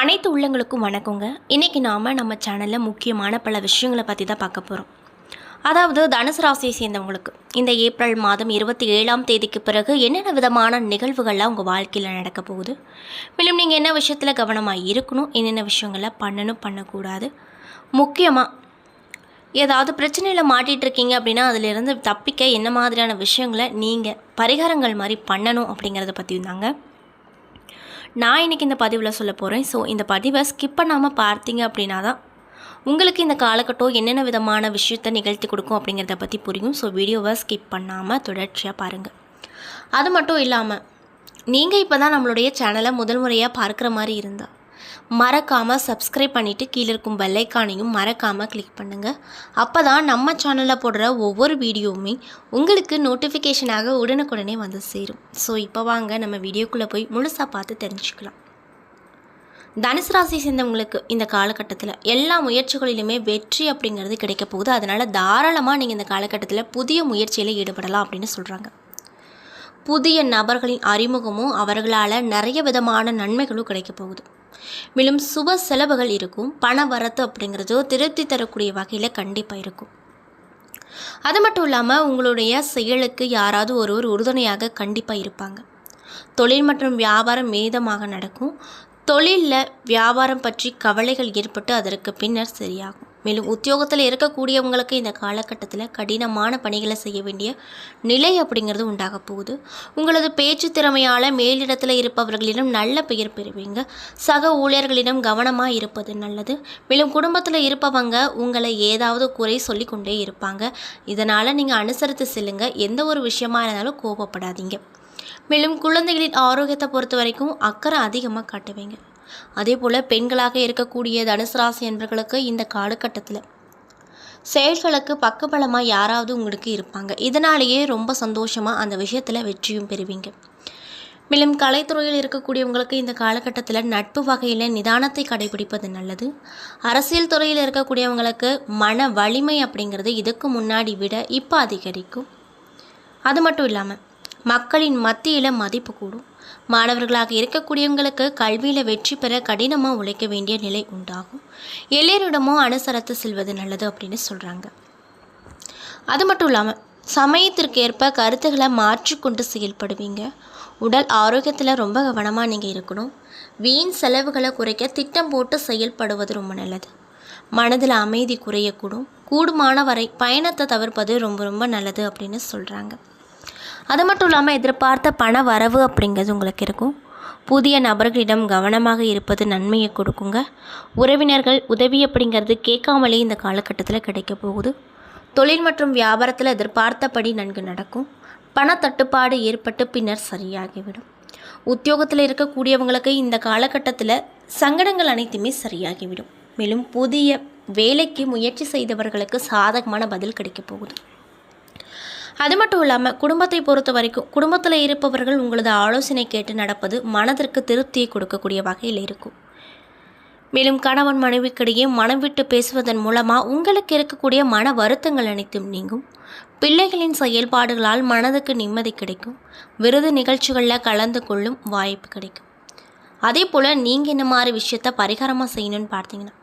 அனைத்து உள்ளங்களுக்கும் வணக்கங்க. இன்றைக்கி நாம் நம்ம சேனலில் முக்கியமான பல விஷயங்களை பற்றி தான் பார்க்க போகிறோம் அதாவது தனுசு ராசியை சேர்ந்தவங்களுக்கு இந்த ஏப்ரல் மாதம் இருபத்தி ஏழாம் தேதிக்கு பிறகு என்னென்ன விதமான நிகழ்வுகள்லாம் உங்கள் வாழ்க்கையில் நடக்க போகுது? மேலும் நீங்கள் என்ன விஷயத்தில் கவனமாக இருக்கணும்? என்னென்ன விஷயங்களை பண்ணணும்? பண்ணக்கூடாது? முக்கியமாக ஏதாவது பிரச்சனையில் மாட்டிகிட்டு இருக்கீங்க அப்படின்னா அதிலிருந்து தப்பிக்க என்ன மாதிரியான விஷயங்களை நீங்கள் பரிகாரங்கள் மாதிரி பண்ணணும் அப்படிங்கிறத பற்றி தாங்க. நான் இன்றைக்கி இந்த பதிவில் சொல்ல போகிறேன் ஸோ இந்த பதிவை ஸ்கிப் பண்ணாமல் பார்த்தீங்க அப்படின்னா தான் உங்களுக்கு இந்த காலகட்டம் என்னென்ன விதமான விஷயத்தை நிகழ்த்தி கொடுக்கும் அப்படிங்கிறத பற்றி புரியும். ஸோ வீடியோவை ஸ்கிப் பண்ணாமல் தொடர்ச்சியாக பாருங்கள் அது மட்டும் இல்லாமல் நீங்கள் இப்போ தான் நம்மளுடைய சேனலை முதல் முறையாக பார்க்குற மாதிரி இருந்தால் மறக்காமல் சப்ஸ்கிரைப் பண்ணிவிட்டு கீழே இருக்கும் பெல்லைக்கானையும் மறக்காமல் கிளிக் பண்ணுங்கள் அப்போ தான் நம்ம சேனலில் போடுற ஒவ்வொரு வீடியோவுமே உங்களுக்கு நோட்டிஃபிகேஷனாக உடனுக்குடனே வந்து சேரும். ஸோ இப்போ வாங்க நம்ம வீடியோக்குள்ளே போய் முழுசாக பார்த்து தெரிஞ்சுக்கலாம். தனுசு ராசி சேர்ந்தவங்களுக்கு இந்த காலகட்டத்தில் எல்லா முயற்சிகளிலுமே வெற்றி அப்படிங்கிறது கிடைக்க போகுது. அதனால் தாராளமாக நீங்கள் இந்த காலகட்டத்தில் புதிய முயற்சியில் ஈடுபடலாம் அப்படின்னு சொல்கிறாங்க புதிய நபர்களின் அறிமுகமும் அவர்களால் நிறைய விதமான நன்மைகளும் கிடைக்க போகுது. மேலும் சுப செலவுகள் இருக்கும் பண வரத்து அப்படிங்கிறதோ திருப்தி தரக்கூடிய வகையில் கண்டிப்பாக இருக்கும். அது மட்டும் இல்லாமல் உங்களுடைய செயலுக்கு யாராவது ஒருவர் உறுதுணையாக கண்டிப்பாக இருப்பாங்க. தொழில் மற்றும் வியாபாரம் மீதமாக நடக்கும். தொழிலில் வியாபாரம் பற்றி கவலைகள் ஏற்பட்டு அதற்கு பின்னர் சரியாகும். மேலும் உத்தியோகத்தில் இருக்கக்கூடியவங்களுக்கு இந்த காலகட்டத்தில் கடினமான பணிகளை செய்ய வேண்டிய நிலை அப்படிங்கிறது உண்டாக போகுது. உங்களது பேச்சு திறமையால் மேலிடத்தில் இருப்பவர்களிடம் நல்ல பெயர் பெறுவீங்க. சக ஊழியர்களிடம் கவனமாக இருப்பது நல்லது. மேலும் குடும்பத்தில் இருப்பவங்க உங்களை ஏதாவது குறை சொல்லி கொண்டே இருப்பாங்க. இதனால் நீங்கள் அனுசரித்து செல்லுங்க. எந்த ஒரு விஷயமா இருந்தாலும் கோபப்படாதீங்க. மேலும் குழந்தைகளின் ஆரோக்கியத்தை பொறுத்த வரைக்கும் அக்கறை அதிகமாக காட்டுவீங்க. அதே போல் பெண்களாக இருக்கக்கூடிய தனுசு ராசி என்பவர்களுக்கு இந்த காலகட்டத்தில் செயல்களுக்கு பக்கபலமாக யாராவது உங்களுக்கு இருப்பாங்க. இதனாலேயே ரொம்ப சந்தோஷமாக அந்த விஷயத்தில் வெற்றியும் பெறுவீங்க. மேலும் கலைத்துறையில் இருக்கக்கூடியவங்களுக்கு இந்த காலகட்டத்தில் நட்பு வகையில் நிதானத்தை கடைபிடிப்பது நல்லது. அரசியல் துறையில் இருக்கக்கூடியவங்களுக்கு மன வலிமை அப்படிங்கிறது இதுக்கு முன்னாடி விட இப்போ அதிகரிக்கும். அது மட்டும் இல்லாமல் மக்களின் மத்தியில் மதிப்பு கூடும். மாணவர்களாக இருக்கக்கூடியவங்களுக்கு கல்வியில் வெற்றி பெற கடினமாக உழைக்க வேண்டிய நிலை உண்டாகும். எல்லோரிடமும் அனுசரத்து செல்வது நல்லது அப்படின்னு சொல்கிறாங்க அது மட்டும் இல்லாமல் சமயத்திற்கு ஏற்ப கருத்துக்களை மாற்றிக்கொண்டு செயல்படுவீங்க. உடல் ஆரோக்கியத்தில் ரொம்ப கவனமாக நீங்கள் இருக்கணும். வீண் செலவுகளை குறைக்க திட்டம் போட்டு செயல்படுவது ரொம்ப நல்லது. மனதில் அமைதி குறையக்கூடும். கூடுமான வரை பயணத்தை தவிர்ப்பது ரொம்ப ரொம்ப நல்லது அப்படின்னு சொல்கிறாங்க அது மட்டும் இல்லாமல் எதிர்பார்த்த பண வரவு அப்படிங்கிறது உங்களுக்கு இருக்கும். புதிய நபர்களிடம் கவனமாக இருப்பது நன்மையை கொடுக்குங்க. உறவினர்கள் உதவி அப்படிங்கிறது கேட்காமலே இந்த காலகட்டத்தில் கிடைக்க போகுது. தொழில் மற்றும் வியாபாரத்தில் எதிர்பார்த்தபடி நன்கு நடக்கும். பணத்தட்டுப்பாடு ஏற்பட்டு பின்னர் சரியாகிவிடும். உத்தியோகத்தில் இருக்கக்கூடியவங்களுக்கு இந்த காலகட்டத்தில் சங்கடங்கள் அனைத்துமே சரியாகிவிடும். மேலும் புதிய வேலைக்கு முயற்சி செய்தவர்களுக்கு சாதகமான பதில் கிடைக்கப் போகுது. அது மட்டும் இல்லாமல் குடும்பத்தை பொறுத்த வரைக்கும் குடும்பத்தில் இருப்பவர்கள் உங்களது ஆலோசனை கேட்டு நடப்பது மனதிற்கு திருப்தியை கொடுக்கக்கூடிய வகையில் இருக்கும். மேலும் கணவன் மனைவிக்கிடையே மனம் விட்டு பேசுவதன் மூலமாக உங்களுக்கு இருக்கக்கூடிய மன வருத்தங்கள் அனைத்தும் நீங்கும். பிள்ளைகளின் செயல்பாடுகளால் மனதுக்கு நிம்மதி கிடைக்கும். விருது நிகழ்ச்சிகளில் கலந்து கொள்ளும் வாய்ப்பு கிடைக்கும். அதே போல் நீங்கள் இந்த மாதிரி விஷயத்த பரிகாரமாக செய்யணும்னு பார்த்தீங்கன்னா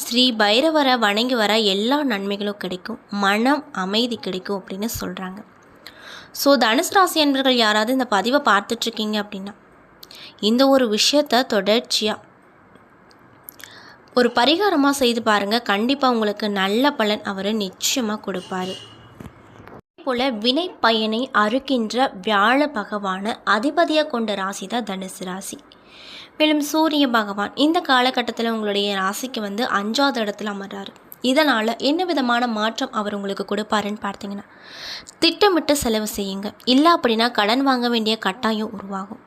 ஸ்ரீ பைரவரை வணங்கி வர எல்லா நன்மைகளும் கிடைக்கும். மனம் அமைதி கிடைக்கும் அப்படின்னு சொல்கிறாங்க ஸோ தனுசு ராசி என்பர்கள் யாராவது இந்த பதிவை பார்த்துட்ருக்கீங்க அப்படின்னா இந்த ஒரு விஷயத்த தொடர்ச்சியாக ஒரு பரிகாரமாக செய்து பாருங்கள் கண்டிப்பாக உங்களுக்கு நல்ல பலன் அவர் நிச்சயமாக கொடுப்பாரு. போல வினை பயனை அறுக்கின்ற வியாழ பகவான அதிபதியாக கொண்ட ராசி தான் தனுசு ராசி. மேலும் சூரிய பகவான் இந்த காலகட்டத்தில் உங்களுடைய ராசிக்கு வந்து அஞ்சாவது இடத்துல அமர்றாரு. இதனால் என்ன விதமான மாற்றம் அவர் உங்களுக்கு கொடுப்பாருன்னு பார்த்தீங்கன்னா திட்டமிட்டு செலவு செய்யுங்க. இல்லை அப்படின்னா கடன் வாங்க வேண்டிய கட்டாயம் உருவாகும்.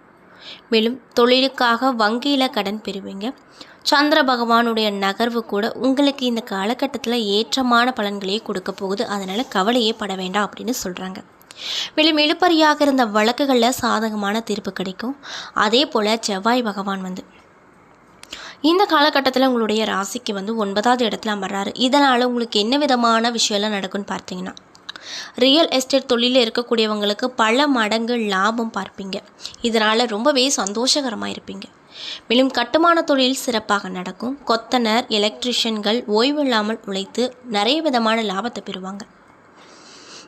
மேலும் தொழிலுக்காக வங்கியில் கடன் பெறுவீங்க. சந்திர பகவானுடைய நகர்வு கூட உங்களுக்கு இந்த காலகட்டத்தில் ஏற்றமான பலன்களையே கொடுக்க போகுது. அதனால் கவலையே பட வேண்டாம் அப்படின்னு சொல்கிறாங்க மேலும் இழுப்பறியாக இருந்த வழக்குகளில் சாதகமான தீர்ப்பு கிடைக்கும். அதே போல் செவ்வாய் பகவான் வந்து இந்த காலகட்டத்தில் உங்களுடைய ராசிக்கு வந்து ஒன்பதாவது இடத்துல அமர்றாரு. இதனால் உங்களுக்கு என்ன விதமான விஷயம்லாம் நடக்கும்னு பார்த்தீங்கன்னா ரியல் எஸ்டேட் தொழிலில் இருக்கக்கூடியவங்களுக்கு பல மடங்கு லாபம் பார்ப்பீங்க. இதனால் ரொம்பவே சந்தோஷகரமாக இருப்பீங்க. மேலும் கட்டுமான தொழில் சிறப்பாக நடக்கும். கொத்தனர் எலக்ட்ரிஷியன்கள் ஓய்வு இல்லாமல் உழைத்து நிறைய விதமான லாபத்தை பெறுவாங்க.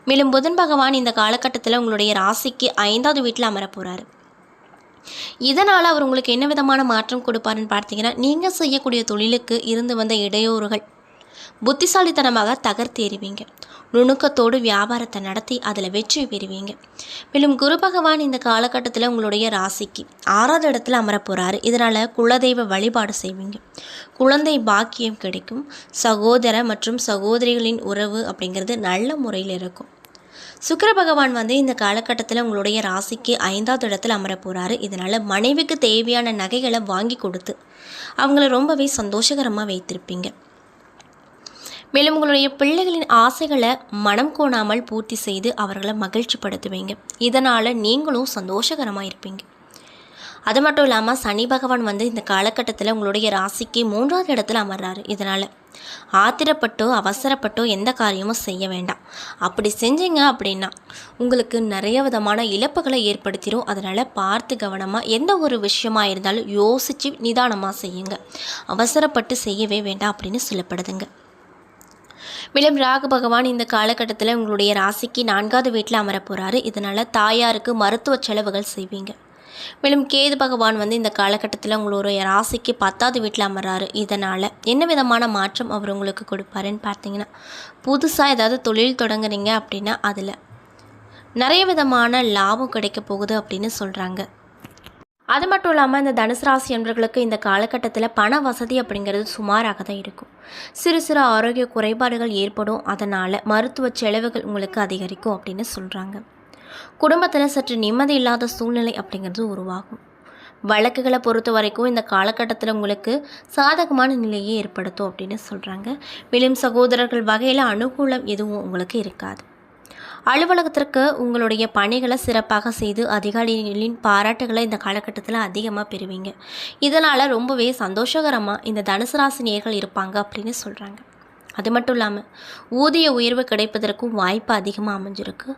மேலும் புதன் பகவான் இந்த காலகட்டத்தில் உங்களுடைய ராசிக்கு ஐந்தாவது வீட்டில் அமரப்போகிறார் இதனால் அவர் உங்களுக்கு என்ன விதமான மாற்றம் கொடுப்பாருன்னு பார்த்தீங்கன்னா நீங்கள் செய்யக்கூடிய தொழிலுக்கு இருந்து வந்த இடையூறுகள் புத்திசாலித்தனமாக தகர்த்தேறுவீங்க நுணுக்கத்தோடு வியாபாரத்தை நடத்தி அதில் வெற்றி பெறுவீங்க. மேலும் குரு பகவான் இந்த காலகட்டத்தில் உங்களுடைய ராசிக்கு ஆறாவது இடத்துல அமர போகிறாரு இதனால் குலதெய்வ வழிபாடு செய்வீங்க. குழந்தை பாக்கியம் கிடைக்கும். சகோதர மற்றும் சகோதரிகளின் உறவு அப்படிங்கிறது நல்ல முறையில் இருக்கும். சுக்கர பகவான் வந்து இந்த காலகட்டத்தில் உங்களுடைய ராசிக்கு ஐந்தாவது இடத்துல அமர போகிறாரு இதனால் மனைவிக்கு தேவையான நகைகளை வாங்கி கொடுத்து அவங்கள ரொம்பவே சந்தோஷகரமாக வைத்திருப்பீங்க. மேலும் உங்களுடைய பிள்ளைகளின் ஆசைகளை மனம் கோணாமல் பூர்த்தி செய்து அவர்களை மகிழ்ச்சிப்படுத்துவீங்க. இதனால் நீங்களும் சந்தோஷகரமாக இருப்பீங்க. அது மட்டும் இல்லாமல் சனி பகவான் வந்து இந்த காலகட்டத்தில் உங்களுடைய ராசிக்கு மூன்றாவது இடத்துல அமர்றாரு. இதனால் ஆத்திரப்பட்டோ அவசரப்பட்டோ எந்த காரியமும் செய்ய வேண்டாம். அப்படி செஞ்சீங்க அப்படின்னா உங்களுக்கு நிறைய விதமான இழப்புகளை ஏற்படுத்திடும் அதனால் பார்த்து கவனமாக எந்த ஒரு விஷயமா இருந்தாலும் யோசித்து நிதானமாக செய்யுங்க. அவசரப்பட்டு செய்யவே வேண்டாம் அப்படின்னு சொல்லப்படுதுங்க. மேலும் ராகு பகவான் இந்த காலகட்டத்தில் உங்களுடைய ராசிக்கு நான்காவது வீட்டில் அமரப் போகிறாரு இதனால் தாயாருக்கு மருத்துவ செலவுகள் செய்வீங்க. மேலும் கேது பகவான் வந்து இந்த காலகட்டத்தில் உங்களுடைய ராசிக்கு பத்தாவது வீட்டில் அமர்றாரு. இதனால் என்ன விதமான மாற்றம் அவர் உங்களுக்கு கொடுப்பாருன்னு பார்த்தீங்கன்னா புதுசாக ஏதாவது தொழில் தொடங்குறீங்க அப்படின்னா அதில் நிறைய விதமான லாபம் கிடைக்க போகுது அப்படின்னு சொல்கிறாங்க அது மட்டும் இல்லாமல் இந்த தனுசு ராசி என்பவர்களுக்கு இந்த காலகட்டத்தில் பண வசதி அப்படிங்கிறது சுமாராக தான் இருக்கும். சிறு சிறு ஆரோக்கிய குறைபாடுகள் ஏற்படும். அதனால் மருத்துவ செலவுகள் உங்களுக்கு அதிகரிக்கும் அப்படின்னு சொல்கிறாங்க குடும்பத்தில் சற்று நிம்மதி இல்லாத சூழ்நிலை அப்படிங்கிறது உருவாகும். வழக்குகளை பொறுத்த வரைக்கும் இந்த காலகட்டத்தில் உங்களுக்கு சாதகமான நிலையை ஏற்படுத்தும் அப்படின்னு சொல்கிறாங்க மேலும் சகோதரர்கள் வகையில் அனுகூலம் எதுவும் உங்களுக்கு இருக்காது. அலுவலகத்திற்கு உங்களுடைய பணிகளை சிறப்பாக செய்து அதிகாரிகளின் பாராட்டுகளை இந்த காலகட்டத்தில் அதிகமாக பெறுவீங்க. இதனால் ரொம்பவே சந்தோஷகரமாக இந்த தனுசு ராசி நேர்கள் இருப்பாங்க அப்படின்னு சொல்கிறாங்க அது மட்டும் இல்லாமல் ஊதிய உயர்வு கிடைப்பதற்கும் வாய்ப்பு அதிகமாக அமைஞ்சிருக்கு.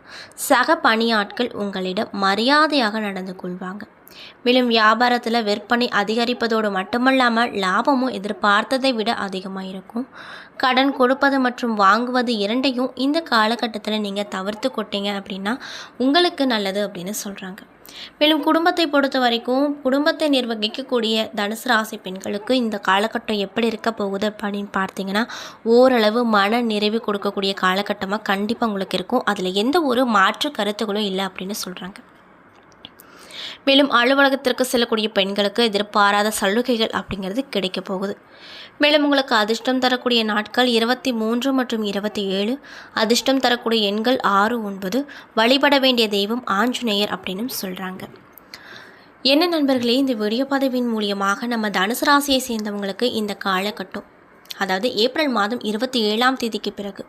சக பணியாட்கள் உங்களிடம் மரியாதையாக நடந்து கொள்வாங்க. மேலும் வியாபாரத்தில் விற்பனை அதிகரிப்பதோடு மட்டுமல்லாமல் லாபமும் எதிர்பார்த்ததை விட அதிகமாக இருக்கும் கடன் கொடுப்பது மற்றும் வாங்குவது இரண்டையும் இந்த காலகட்டத்தில் நீங்கள் தவிர்த்து கொட்டீங்க அப்படின்னா உங்களுக்கு நல்லது அப்படின்னு சொல்கிறாங்க மேலும் குடும்பத்தை பொறுத்த வரைக்கும் குடும்பத்தை நிர்வகிக்கக்கூடிய தனுசு ராசி பெண்களுக்கு இந்த காலகட்டம் எப்படி இருக்க போகுது அப்படின்னு பார்த்தீங்கன்னா ஓரளவு மன நிறைவு கொடுக்கக்கூடிய காலகட்டமாக கண்டிப்பாக உங்களுக்கு இருக்கும். அதில் எந்த ஒரு மாற்று கருத்துகளும் இல்லை அப்படின்னு சொல்கிறாங்க மேலும் அலுவலகத்திற்கு செல்லக்கூடிய பெண்களுக்கு எதிர்பாராத சலுகைகள் அப்படிங்கிறது கிடைக்க போகுது. மேலும் உங்களுக்கு அதிர்ஷ்டம் தரக்கூடிய நாட்கள் இருபத்தி மூன்று மற்றும் இருபத்தி ஏழு அதிர்ஷ்டம் தரக்கூடிய எண்கள் ஆறு ஒன்பது வழிபட வேண்டிய தெய்வம் ஆஞ்சநேயர் அப்படின்னு சொல்கிறாங்க என்ன நண்பர்களே இந்த வீடியோ பதவியின் மூலியமாக நம்ம தனுசு ராசியை சேர்ந்தவங்களுக்கு இந்த காலகட்டம் அதாவது ஏப்ரல் மாதம் இருபத்தி ஏழாம் தேதிக்கு பிறகு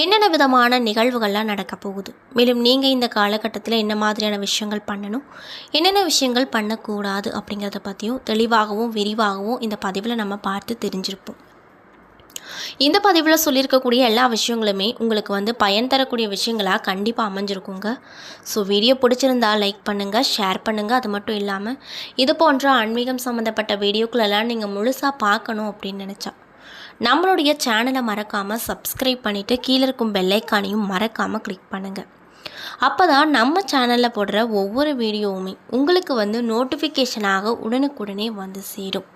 என்னென்ன விதமான நிகழ்வுகள்லாம் நடக்க போகுது? மேலும் நீங்கள் இந்த காலகட்டத்தில் என்ன மாதிரியான விஷயங்கள் பண்ணணும்? என்னென்ன விஷயங்கள் பண்ணக்கூடாது அப்படிங்கிறத பற்றியும் தெளிவாகவும் விரிவாகவும் இந்த பதிவில் நம்ம பார்த்து தெரிஞ்சிருப்போம். இந்த பதிவில் சொல்லியிருக்கக்கூடிய எல்லா விஷயங்களுமே உங்களுக்கு வந்து பயன் தரக்கூடிய விஷயங்களாக கண்டிப்பாக அமைஞ்சிருக்குங்க. ஸோ வீடியோ பிடிச்சிருந்தா லைக் பண்ணுங்கள் ஷேர் பண்ணுங்கள் அது மட்டும் இல்லாமல் இது போன்ற ஆன்மீகம் சம்மந்தப்பட்ட வீடியோக்களெல்லாம் நீங்கள் முழுசாக பார்க்கணும் அப்படின்னு நினச்சா நம்மளுடைய சேனலை மறக்காமல் சப்ஸ்கிரைப் பண்ணிவிட்டு கீழே இருக்கும் பெல்லைக்கானையும் மறக்காமல் கிளிக் பண்ணுங்கள் அப்போ தான் நம்ம சேனலில் போடுற ஒவ்வொரு வீடியோவுமே உங்களுக்கு வந்து நோட்டிஃபிகேஷனாக உடனுக்குடனே வந்து சேரும்.